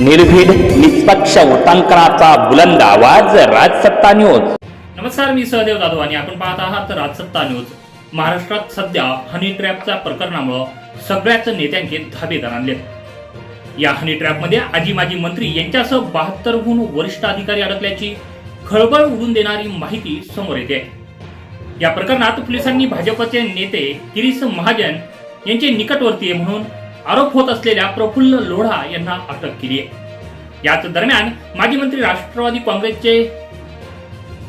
निर्भीड निष्पक्ष उटांकनाचा बुलंद आवाज राजसत्ता न्यूज. नमस्कार मी सहदेव जाधव आणि आपण पाहत आहात राजसत्ता न्यूज. महाराष्ट्रात सध्या हनी ट्रॅपच्या प्रकरणामुळे सगळ्याच नेत्यांचे धाबे आणले या हनी ट्रॅपमध्ये आजी माजी मंत्री यांच्यासह बहात्तरहून वरिष्ठ अधिकारी अडकल्याची खळबळ उडून देणारी माहिती समोर येते. या प्रकरणात पोलिसांनी भाजपचे नेते गिरीश महाजन यांचे निकटवर्तीय म्हणून आरोप होत असलेल्या प्रफुल्ल लोढा यांना अटक केली आहे. याच दरम्यान माजी मंत्री राष्ट्रवादी काँग्रेसचे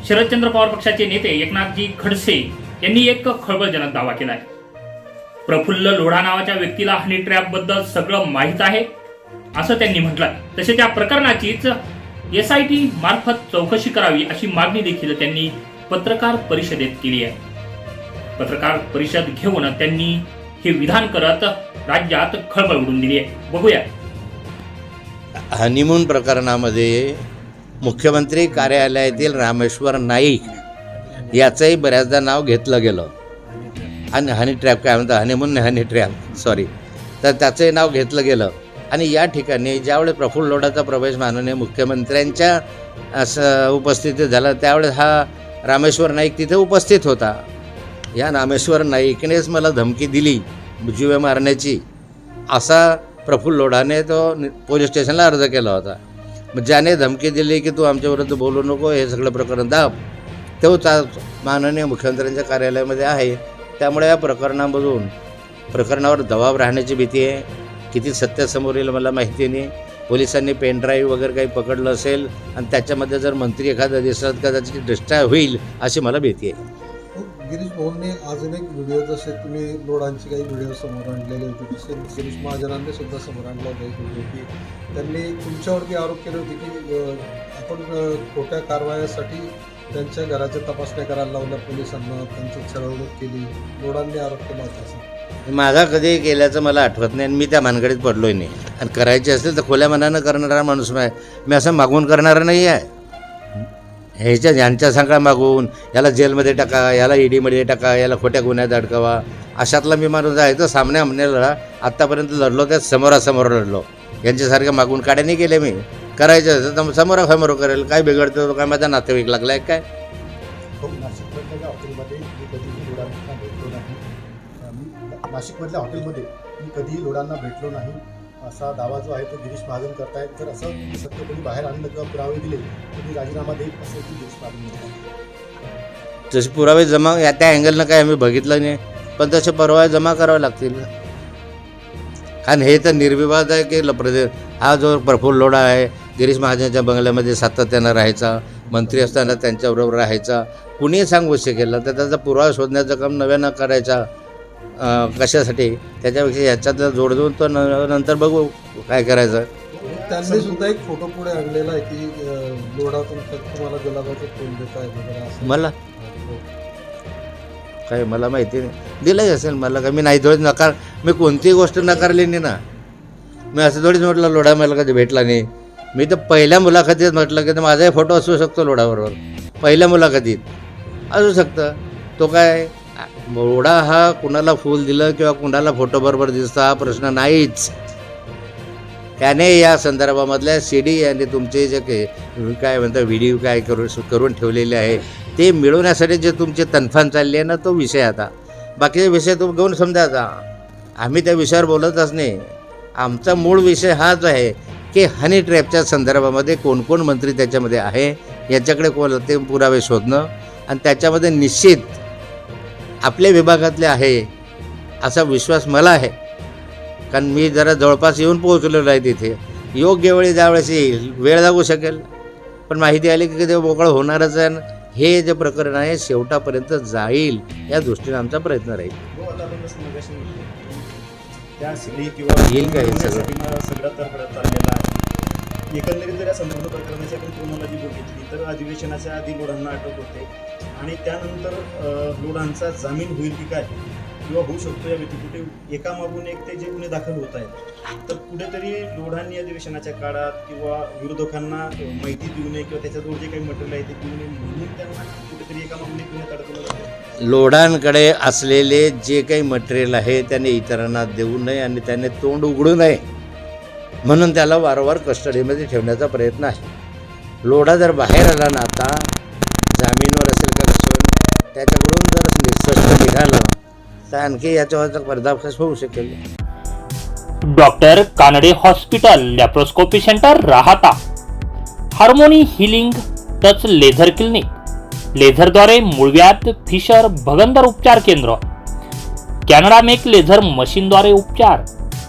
शरदचंद्र पवार पक्षाचे नेते एकनाथजी खडसे यांनी एक खळबळजनक दावा केला आहे प्रफुल्ल लोढा नावाच्या व्यक्तीला हनी ट्रॅपबद्दल सगळं माहीत आहे असं त्यांनी म्हटलं तसे त्या प्रकरणाचीच एस आय टी मार्फत चौकशी करावी अशी मागणी देखील त्यांनी पत्रकार परिषदेत केली आहे. पत्रकार परिषद घेऊन त्यांनी हे विधान करत राज्यात खळबळ उडून दिली आहे. बघूया. हनीमून प्रकरणामध्ये मुख्यमंत्री कार्यालयातील रामेश्वर नाईक याचंही बऱ्याचदा नाव घेतलं गेलं. आणि हनी ट्रॅप काय म्हणतात? हनीमून हनी ट्रॅप सॉरी तर त्याचंही नाव घेतलं गेलं. आणि या ठिकाणी ज्यावेळेस प्रफुल्ल लोढाचा प्रवेश माननीय मुख्यमंत्र्यांच्या असं उपस्थितीत झाला त्यावेळेस हा रामेश्वर नाईक तिथे उपस्थित होता. या रामेश्वर नाईकनेच मला धमकी दिली जीवे मारण्याची. असा प्रफुल्ल लोढाने तो नि- पोलीस स्टेशनला अर्ज केला होता. मग ज्याने धमकी दिली की तू आमच्याविरुद्ध बोलू नको हे सगळं प्रकरण दाब. तोच आज माननीय मुख्यमंत्र्यांच्या कार्यालयामध्ये आहे. त्यामुळे या प्रकरणामधून प्रकरणावर दबाव राहण्याची भीती आहे. किती सत्य समोर येईल मला माहिती नाही. पोलिसांनी पेनड्राईव्ह वगैरे काही पकडलं असेल आणि त्याच्यामध्ये जर मंत्री एखादा दिसला कदाचित डिस्ट्रॉय होईल अशी मला भीती आहे. गिरीश भाऊंनी अजून एक व्हिडिओ जसे तुम्ही लोडांची काही व्हिडिओ समोर आणलेले होते तसे गिरीश महाजनांनी सुद्धा समोर आणला होता एक व्हिडिओ की त्यांनी तुमच्यावरती आरोप केले होते की आपण खोट्या कारवायासाठी त्यांच्या घराच्या तपासण्या करायला लावल्या पोलिसांना त्यांची छळवणूक केली लोडांनी आरोप केला होता असं. माझा कधी केल्याचं मला आठवत नाही आणि मी त्या भानगडीत पडलोय नाही. आणि करायचे असेल तर खोल्या मनानं करणारा माणूस आहे. मी असं मागून करणारा नाही आहे. ह्याच्या यांच्या सांगा मागून याला जेलमध्ये टाका याला ईडीमध्ये टाका याला खोट्या गुन्ह्यात अडकावा. अशातला मी माणूस आहे तर सामने आमनेला आत्तापर्यंत लढलो त्या समोरासमोर लढलो. यांच्यासारखं मागून काड्या नाही गेले मी. करायचं असं तर समोरासमोर करेल. काय बिघडतं काय माझा नातेवाईक लागला आहे काय हो, नाशिकमधल्या हॉटेलमध्ये मी कधीही लोडांना भेटलो नाही. असा दावा जो आहे तो गिरीश महाजन करतायत. जर असं सत्य कोणी बाहेर आणलं किंवा पुरावे दिले तर मी राजीनामा देईल असं की गिरीश महाजन जसे पुरावे जमा या त्या अँगलनं काय आम्ही बघितलं नाही. पण तसे पुरावे जमा करावे लागतील. कारण हे तर निर्विवाद आहे की प्रदे हा जो प्रफुल्ल लोढा आहे गिरीश महाजनच्या बंगल्यामध्ये सातत्यानं राहायचा मंत्री असताना त्यांच्याबरोबर राहायचा कुणीही सांगू शकेल. तर त्याचा पुरावा शोधण्याचं काम नव्यानं करायचा. कशासाठी? त्याच्यापेक्षा जोड देऊन तो न- नंतर बघू काय करायचं. त्यांनी सुद्धा एक फोटो पुढे आणलेला आहे की तुम्हाला गुलाबाचं फुल देत आहे वगैरे असं. मला? हो. काय मला माहिती नाही. दिलंही असेल मला काय मी नाही थोडीच नकार मी कोणतीही गोष्ट नकारली नाही ना. मी असं थोडीच म्हटलं लोढा मला कधी भेटला नाही. मी तर पहिल्या मुलाखतीत म्हटलं की माझाही फोटो असू शकतो लोढाबरोबर पहिल्या मुलाखतीत. असू शकतं. तो काय मोडा हा कुणाला फूल दिलं किंवा कुणाला फोटो बरोबर दिसतं हा प्रश्न नाहीच. त्याने या संदर्भामधल्या सी डी आणि तुमचे जे काही काय म्हणतात व्हिडिओ काय करू करून ठेवलेले आहे ते मिळवण्यासाठी जे तुमचे तनफान चालली आहे ना तो विषय आता. बाकीचे विषय तो घेऊन समजा आता. आम्ही त्या विषयावर बोलतच नाही. आमचा मूळ विषय हाच आहे की हनी ट्रॅपच्या संदर्भामध्ये कोणकोण मंत्री त्याच्यामध्ये आहे याच्याकडे कोण ते पुरावे शोधणं आणि त्याच्यामध्ये निश्चित आपल्या विभागातले आहे असा विश्वास मला आहे. कारण मी जरा जवळपास येऊन पोहोचलेलो आहे तिथे. योग्य वेळी ज्यावेळेस येईल वेळ लागू शकेल. पण माहिती आली की ते मोकळं होणारच आहे हे जे प्रकरण आहे शेवटापर्यंत जाईल या दृष्टीने आमचा प्रयत्न राहील. हो येईल का हे सगळं? एकंदरीत जर या संपूर्ण प्रकरणाची आपण क्रोनॉलॉजी बघितली तर अधिवेशनाच्या आधी लोढांना अटक होते आणि त्यानंतर लोढांचा जामीन होईल की काय किंवा होऊ शकतो या व्यक्ती एका मागून एक ते जे गुन्हे दाखल होत आहेत तर कुठेतरी लोढांनी अधिवेशनाच्या काळात किंवा विरोधकांना माहिती देऊ नये किंवा त्याच्याजवळ जे काही मटेरियल आहे ते देऊ नये म्हणून त्यांना कुठेतरी एका मागून एक गुन्हे अडकवलं जातं लोढांकडे असलेले जे काही मटेरियल आहे त्याने इतरांना देऊ नये आणि त्याने तोंड उघडू नये. म्हणून त्याला वारंवार कस्टडीमध्ये ठेवण्याचा प्रयत्न आहे. लोढा जर बाहेर आला ना आता जामीनवर असेल का कशावर त्याच्याकडून जर स्पष्ट निघालं तर आणखी याच्यावरचा पर्दाफाश होऊ शकेल. Doctor Kanade hospital laparoscopy centre Rahata harmony healing touch laser clinic लेझरद्वारे मुळव्यात फिशर भगंदर उपचार केंद्र कॅनडा मेक लेझर मशीनद्वारे उपचार